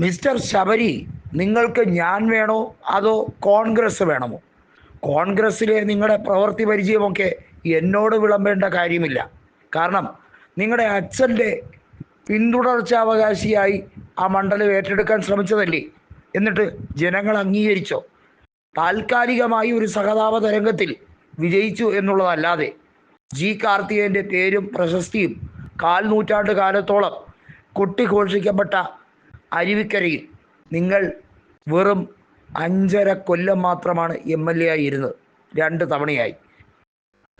Mister Sabari നിങ്ങൾക്ക് ഞാൻ വേണോ അതോ കോൺഗ്രസ് വേണമോ? കോൺഗ്രസ്സിലെ നിങ്ങളുടെ പ്രവൃത്തി പരിചയമൊക്കെ എന്നോട് വിളമ്പേണ്ട കാര്യമില്ല. കാരണം നിങ്ങളുടെ അച്ഛന്റെ പിന്തുടർച്ചാവകാശിയായി ആ മണ്ഡലം ഏറ്റെടുക്കാൻ ശ്രമിച്ചതല്ലേ? എന്നിട്ട് ജനങ്ങൾ അംഗീകരിച്ചോ? താൽക്കാലികമായി ഒരു സഹതാപ തരംഗത്തിൽ വിജയിച്ചു എന്നുള്ളതല്ലാതെ ജി കാർത്തികേയന്റെ പേരും പ്രശസ്തിയും കാൽ നൂറ്റാണ്ട് കാലത്തോളം കൊട്ടിഘോഷിക്കപ്പെട്ട അരുവിക്കരയിൽ നിങ്ങൾ വെറും അഞ്ചര കൊല്ലം മാത്രമാണ് എം എൽ എ ആയി ഇരുന്നത്. രണ്ട് തവണയായി.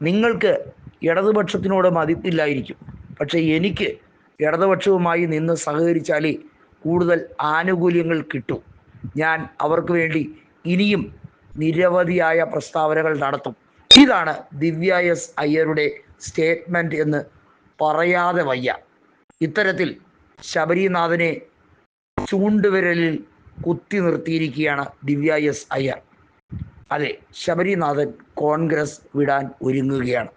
നിങ്ങൾക്ക് ഇടതുപക്ഷത്തിനോട് മതിപ്പില്ലായിരിക്കും. പക്ഷേ എനിക്ക് ഇടതുപക്ഷവുമായി നിന്ന് സഹകരിച്ചാലേ കൂടുതൽ ആനുകൂല്യങ്ങൾ കിട്ടൂ. ഞാൻ അവർക്ക് വേണ്ടി ഇനിയും നിരവധിയായ പ്രസ്താവനകൾ നടത്തും. ഇതാണ് ദിവ്യ എസ് അയ്യരുടെ സ്റ്റേറ്റ്മെന്റ് എന്ന് പറയാതെ വയ്യ. ഇത്തരത്തിൽ ശബരിനാഥനെ ചൂണ്ടുവിരലിൽ കുത്തി നിർത്തിയിരിക്കുകയാണ് ദിവ്യ എസ് അയ്യർ. അതെ ശബരിനാഥൻ കോൺഗ്രസ് വിടാൻ ഒരുങ്ങുകയാണ്.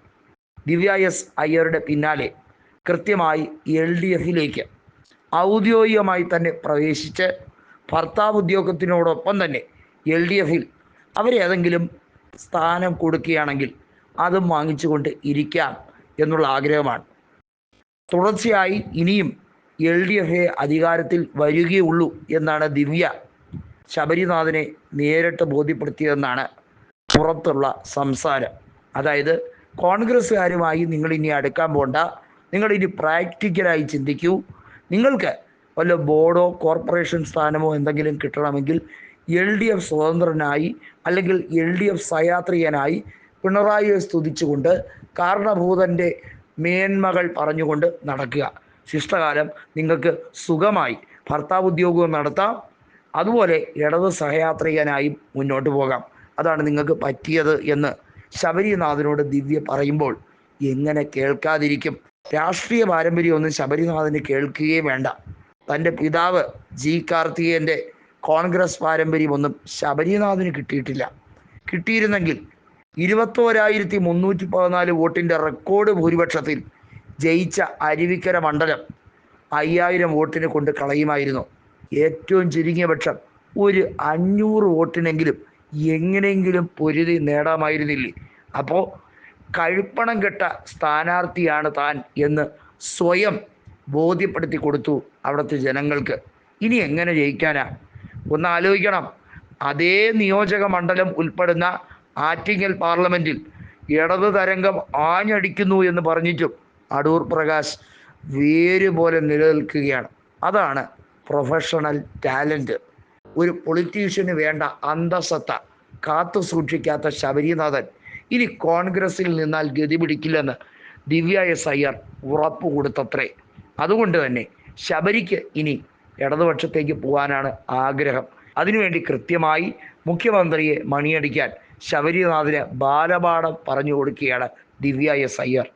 ദിവ്യ എസ് അയ്യരുടെ പിന്നാലെ കൃത്യമായി എൽ ഡി എഫിലേക്ക് ഔദ്യോഗികമായി തന്നെ പ്രവേശിച്ച് ഭർത്താവ് ഉദ്യോഗത്തിനോടൊപ്പം തന്നെ എൽ ഡി എഫിൽ അവരേതെങ്കിലും സ്ഥാനം കൊടുക്കുകയാണെങ്കിൽ അതും വാങ്ങിച്ചുകൊണ്ട് ഇരിക്കാം എന്നുള്ള ആഗ്രഹമാണ്. തുടർച്ചയായി ഇനിയും എൽ ഡി എഫ് അധികാരത്തിൽ വരികയുള്ളൂ എന്നാണ് ദിവ്യ ശബരിനാഥനെ നേരിട്ട് ബോധ്യപ്പെടുത്തിയതെന്നാണ് പുറത്തുള്ള സംസാരം. അതായത് കോൺഗ്രസ്സുകാരുമായി നിങ്ങൾ ഇനി അടുക്കാൻ പോണ്ട. നിങ്ങൾ ഇനി പ്രാക്ടിക്കലായി ചിന്തിക്കൂ. നിങ്ങൾക്ക് വല്ല ബോർഡോ കോർപ്പറേഷൻ സ്ഥാനമോ എന്തെങ്കിലും കിട്ടണമെങ്കിൽ എൽ ഡി എഫ് സ്വതന്ത്രനായി അല്ലെങ്കിൽ എൽ ഡി എഫ് സയാത്രികനായി പിണറായിയെ സ്തുതിച്ചുകൊണ്ട് കാരണഭൂതന്റെ മേന്മകൾ പറഞ്ഞുകൊണ്ട് നടക്കുക. ശിഷ്ടകാലം നിങ്ങൾക്ക് സുഖമായി ഭർത്താവ് ഉദ്യോഗവും നടത്താം. അതുപോലെ ഇടത് സഹയാത്രികനായും മുന്നോട്ട് പോകാം. അതാണ് നിങ്ങൾക്ക് പറ്റിയത് എന്ന് ശബരിനാഥനോട് ദിവ്യ പറയുമ്പോൾ എങ്ങനെ കേൾക്കാതിരിക്കും? രാഷ്ട്രീയ പാരമ്പര്യമൊന്നും ശബരിനാഥന് കേൾക്കുകയും വേണ്ട. തന്റെ പിതാവ് ജി. കാർത്തികേയന്റെ കോൺഗ്രസ് പാരമ്പര്യമൊന്നും ശബരിനാഥന് കിട്ടിയിട്ടില്ല. കിട്ടിയിരുന്നെങ്കിൽ ഇരുപത്തോരായിരത്തി മുന്നൂറ്റി പതിനാല് വോട്ടിന്റെ റെക്കോർഡ് ഭൂരിപക്ഷത്തിൽ ജയിച്ച അരുവിക്കര മണ്ഡലം അയ്യായിരം വോട്ടിന് കൊണ്ട് കളയുമായിരുന്നു. ഏറ്റവും ചുരുങ്ങിയ പക്ഷം ഒരു അഞ്ഞൂറ് വോട്ടിനെങ്കിലും എങ്ങനെയെങ്കിലും പൊരുതി നേടാമായിരുന്നില്ലേ? അപ്പോൾ കഴുപ്പണം കെട്ട സ്ഥാനാർത്ഥിയാണ് താൻ എന്ന് സ്വയം ബോധ്യപ്പെടുത്തി കൊടുത്തു അവിടുത്തെ ജനങ്ങൾക്ക്. ഇനി എങ്ങനെ ജയിക്കാനാ? ഒന്ന് ആലോചിക്കണം. അതേ നിയോജക മണ്ഡലം ഉൾപ്പെടുന്ന ആറ്റിങ്ങൽ പാർലമെന്റിൽ ഇടതു തരംഗം ആഞ്ഞടിക്കുന്നു എന്ന് പറഞ്ഞിട്ടും അടൂർ പ്രകാശ് വേര് പോലെ നിലനിൽക്കുകയാണ്. അതാണ് പ്രൊഫഷണൽ ടാലന്റ് ഒരു പൊളിറ്റീഷ്യന് വേണ്ട അന്തസത്ത കാത്തു സൂക്ഷിക്കാത്ത ശബരിനാഥൻ ഇനി കോൺഗ്രസിൽ നിന്നാൽ ഗതി പിടിക്കില്ലെന്ന് ദിവ്യ എസ് അയ്യർ ഉറപ്പ് കൊടുത്തത്രേ. അതുകൊണ്ട് തന്നെ ശബരിക്ക് ഇനി ഇടതുപക്ഷത്തേക്ക് പോകാനാണ് ആഗ്രഹം. അതിനുവേണ്ടി കൃത്യമായി മുഖ്യമന്ത്രിയെ മണിയടിക്കാൻ ശബരിനാഥിന് ബാലപാഠം പറഞ്ഞു കൊടുക്കുകയാണ് ദിവ്യ എസ് അയ്യർ